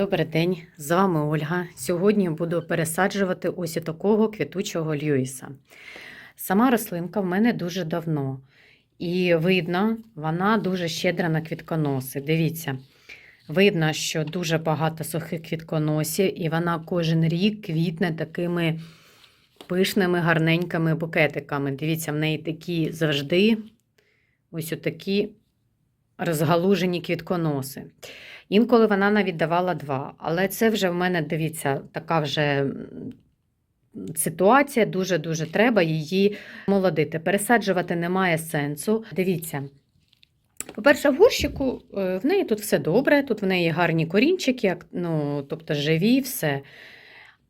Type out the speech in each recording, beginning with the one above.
Добрий день, з вами Ольга. Сьогодні буду пересаджувати ось такого квітучого Льюіса. Сама рослинка в мене дуже давно. І видно, вона дуже щедра на квітконоси. Дивіться, видно, що дуже багато сухих квітконосів, і вона кожен рік квітне такими пишними, гарненькими букетиками. Дивіться, в неї такі завжди ось отакі розгалужені квітконоси. Інколи вона навіть давала два. Але це вже в мене, дивіться, така вже ситуація, дуже-дуже треба її молодити. Пересаджувати немає сенсу. Дивіться. По-перше, в горщику е, в неї тут все добре, тут в неї гарні корінчики, ну, тобто живі, все.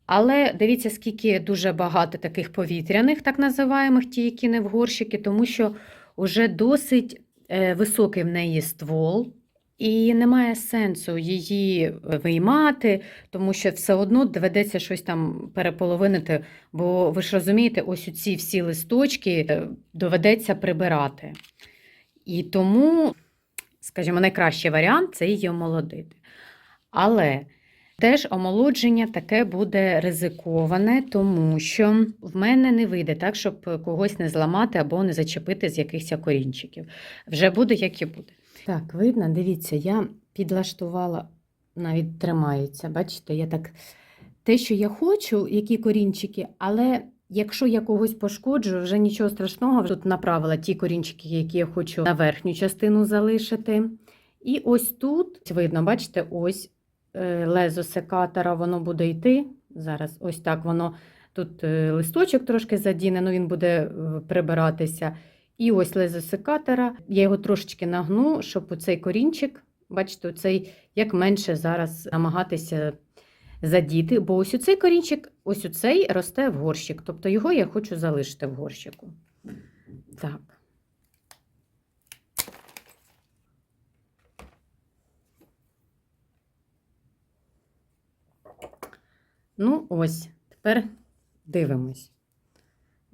Але дивіться, скільки дуже багато таких повітряних, так називаємих, ті, які не в горщики, тому що вже досить е, високий в неї ствол, і немає сенсу її виймати, тому що все одно доведеться щось там переполовинити. Бо ви ж розумієте, ось у ці всі листочки е, доведеться прибирати. І тому, скажімо, найкращий варіант це її омолодити. Але теж омолодження таке буде ризиковане, тому що в мене не вийде так, щоб когось не зламати або не зачепити з якихось корінчиків. Вже буде, як і буде. Так, видно, дивіться, я підлаштувала, навіть тримається. Бачите, я так те, що я хочу, які корінчики, але якщо я когось пошкоджу, вже нічого страшного. Тут направила ті корінчики, які я хочу на верхню частину залишити. І ось тут, видно, бачите, ось е, лезо секатора, воно буде йти. Зараз ось так воно тут е, листочок трошки задіне, ну він буде е, прибиратися. І ось лезо секатора. Я його трошечки нагну, щоб оцей корінчик, бачите, оцей як менше зараз намагатися задіти. Бо ось оцей корінчик, ось оцей росте в горщик. Тобто його я хочу залишити в горщику. Так. Ну, ось, тепер дивимось.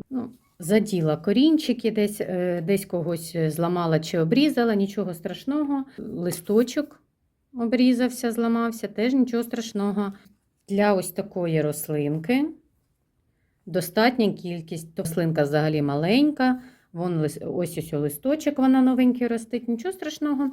Ну, заділа корінчики, десь, е, десь когось зламала чи обрізала, нічого страшного. Листочок обрізався, зламався, теж нічого страшного. Для ось такої рослинки достатня кількість. Рослинка взагалі маленька. Вон ось ось листочок, вона новенький ростить, нічого страшного.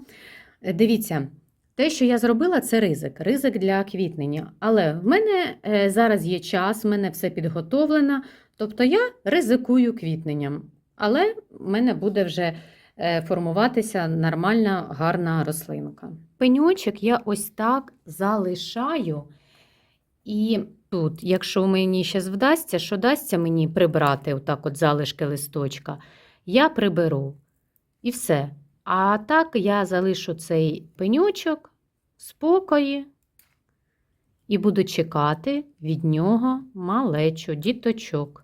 Е, Дивіться, те, що я зробила, це ризик. Ризик для квітнення. Але в мене е, зараз є час, в мене все підготовлено. Тобто я ризикую квітненням. Але в мене буде вже е, формуватися нормальна, гарна рослинка. Пеньочок я ось так залишаю. І тут, якщо мені ще вдасться, що дасться мені прибрати отак от залишки листочка, я приберу. І все. А так я залишу цей пеньочок спокої і буду чекати від нього малечу, діточок.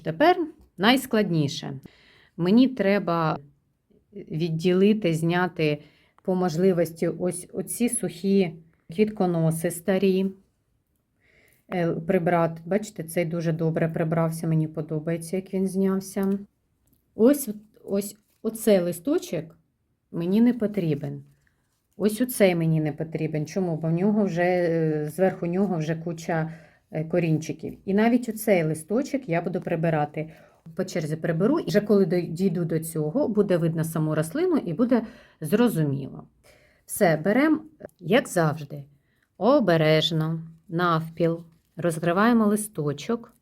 Тепер найскладніше. Мені треба відділити, зняти по можливості ось оці сухі квітконоси старі. Е, Прибрати. Бачите, цей дуже добре прибрався, мені подобається, як він знявся. Ось, ось оцей листочок мені не потрібен. Ось оцей мені не потрібен. Чому? Бо в нього вже е, зверху нього вже куча корінчиків. І навіть оцей листочок я буду прибирати. По черзі приберу, і вже коли дійду до цього, буде видно саму рослину і буде зрозуміло. Все, беремо, як завжди, обережно, навпіл, розгриваємо листочок.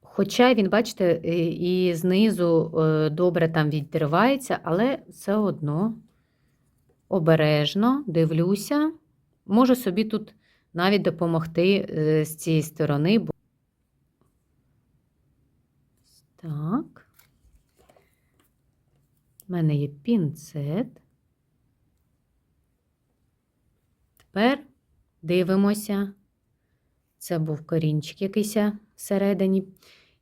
Хоча він, бачите, і і знизу е, добре там відривається, але все одно обережно дивлюся. Можу собі тут навіть допомогти е, з цієї сторони. бо- Так. У мене є пінцет. Тепер дивимося. Це був корінчик якийсь всередині.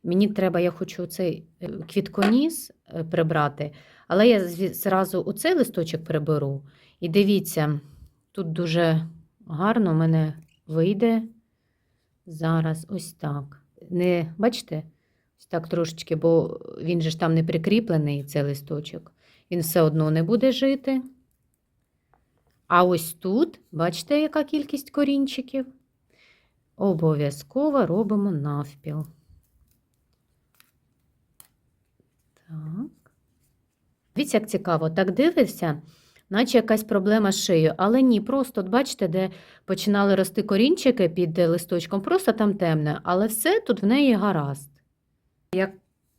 Мені треба, я хочу цей квітконіс е, прибрати, але я зразу оцей листочок приберу. І дивіться, тут дуже гарно в мене вийде зараз ось так. Не бачите? Ось так трошечки, бо він же ж там не прикріплений, цей листочок. Він все одно не буде жити. А ось тут, бачите, яка кількість корінчиків? Обов'язково робимо навпіл. Так. Дивіться, як цікаво, так дивився, наче якась проблема з шиєю. Але ні, просто от бачите, де починали рости корінчики під листочком, просто там темне, але все тут в неї гаразд. Як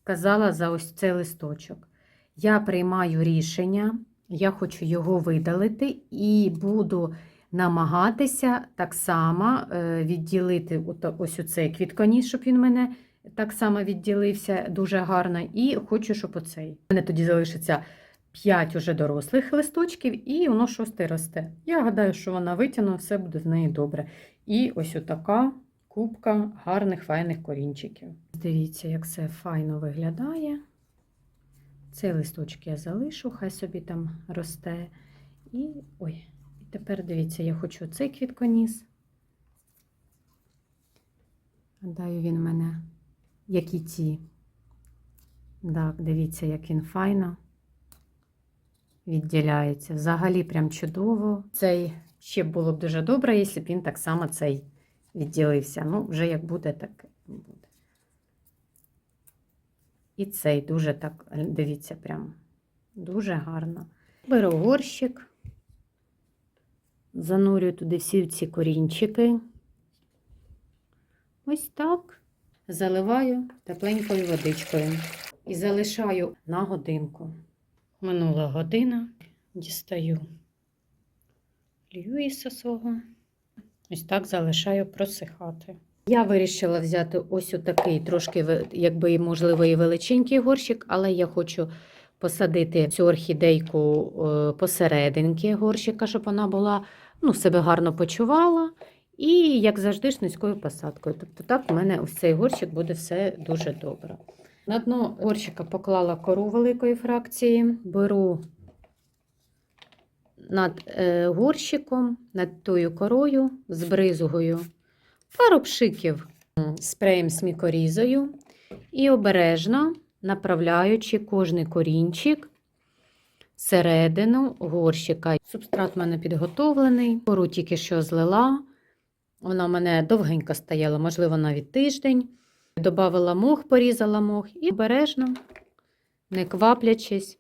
казала за ось цей листочок, я приймаю рішення, я хочу його видалити і буду намагатися так само е, відділити ось оцей квітконіс, щоб він мене так само відділився дуже гарно. І хочу, щоб оцей. У мене тоді залишиться 5 уже дорослих листочків, і воно шостий росте. Я гадаю, що вона витягне, все буде в неї добре. І ось отака кубка гарних файних корінчиків. Дивіться, як це файно виглядає. Цей листочок я залишу, хай собі там росте. І ой, і тепер дивіться, я хочу цей квітконіс. Гадаю, він мене, як і ті. Так, дивіться, як він файно відділяється. Взагалі, прям чудово. Цей ще було б дуже добре, якщо б він так само цей відділився. Ну, вже як буде, так буде. І цей дуже так, дивіться, прям дуже гарно. Беру горщик, занурюю туди всі ці корінчики. Ось так. Заливаю тепленькою водичкою і залишаю на годинку. Минула година, дістаю Льюіса свого. Ось так залишаю просихати. Я вирішила взяти ось такий трошки, якби, можливо, і величенький горщик, але я хочу посадити цю орхідейку е, посерединки горщика, щоб вона була, ну, себе гарно почувала. І, як завжди, ж низькою посадкою. Тобто так у мене ось цей горщик буде все дуже добре. На дно горщика поклала кору великої фракції, беру над е, горщиком, над тою корою з бризгою, пару пшиків спреєм з мікорізою і обережно направляючи кожний корінчик всередину горщика. Субстрат в мене підготовлений, кору тільки що злила. Вона в мене довгенько стояла, можливо, навіть тиждень. Добавила мох, порізала мох і обережно, не кваплячись,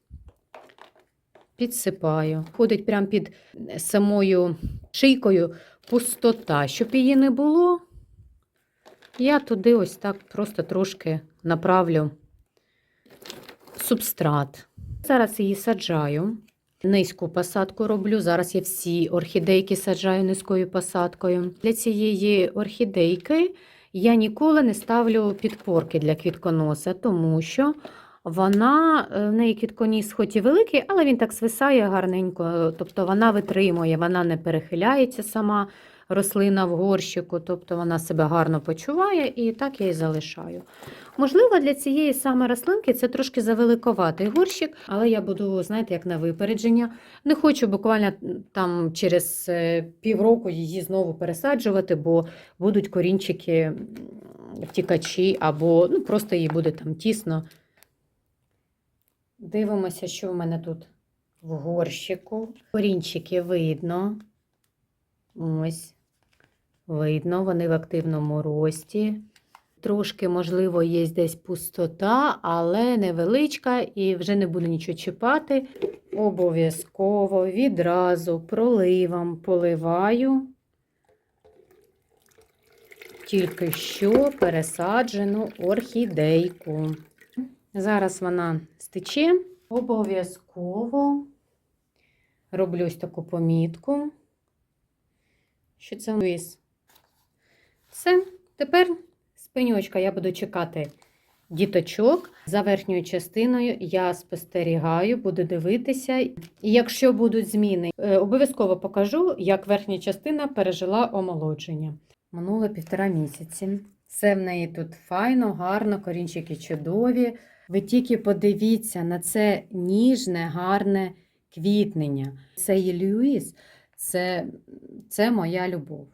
підсипаю. Ходить прямо під самою шийкою пустота. Щоб її не було, я туди ось так просто трошки направлю субстрат. Зараз її саджаю. Низьку посадку роблю. Зараз я всі орхідейки саджаю низькою посадкою. Для цієї орхідейки я ніколи не ставлю підпорки для квітконоса, тому що вона, е, в неї квітконіс хоч і великий, але він так свисає гарненько, тобто вона витримує, вона не перехиляється сама рослина в горщику, тобто вона себе гарно почуває і так я і залишаю. Можливо, для цієї саме рослинки це трошки завеликоватий горщик, але я буду, знаєте, як на випередження. Не хочу буквально там через е, півроку її знову пересаджувати, бо будуть корінчики втікачі, або ну, просто їй буде там тісно. Дивимося, що в мене тут в горщику. Корінчики видно. Ось. Видно, вони в активному рості. Трошки, можливо, є десь пустота, але невеличка, і вже не буду нічого чіпати. Обов'язково відразу проливом поливаю тільки що пересаджену орхідейку. Зараз вона стече. Обов'язково роблю ось таку помітку, що це вис. Все, тепер з пеньочка я буду чекати діточок. За верхньою частиною я спостерігаю, буду дивитися. І якщо будуть зміни, е, обов'язково покажу, як верхня частина пережила омолодження. Минуло півтора місяці. Все в неї тут файно, гарно, корінчики чудові. Ви тільки подивіться на це ніжне, гарне квітнення. Цей Льюіс це, це моя любов.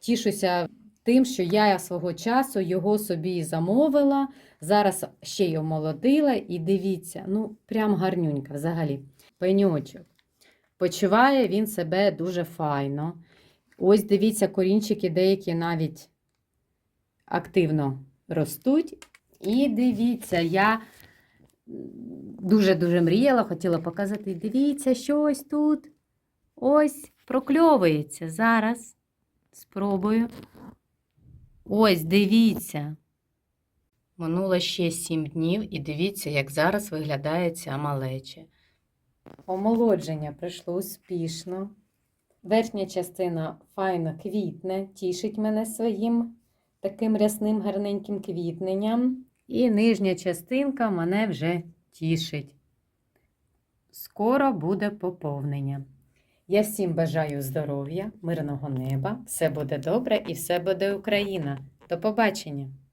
Тішуся тим, що я свого часу його собі замовила. Зараз ще й омолодила, і дивіться, ну, прям гарнюнька взагалі. Пеньочок. Почуває він себе дуже файно. Ось дивіться, корінчики деякі навіть активно ростуть. І дивіться, я дуже-дуже мріяла, хотіла показати. Дивіться, що ось тут. Ось прокльовується. Зараз спробую. Ось, дивіться. Минуло ще сім днів, і дивіться, як зараз виглядає ця малеча. Омолодження пройшло успішно. Верхня частина файно квітне, тішить мене своїм таким рясним гарненьким квітненням. І нижня частинка мене вже тішить. Скоро буде поповнення. Я всім бажаю здоров'я, мирного неба, все буде добре і все буде Україна. До побачення!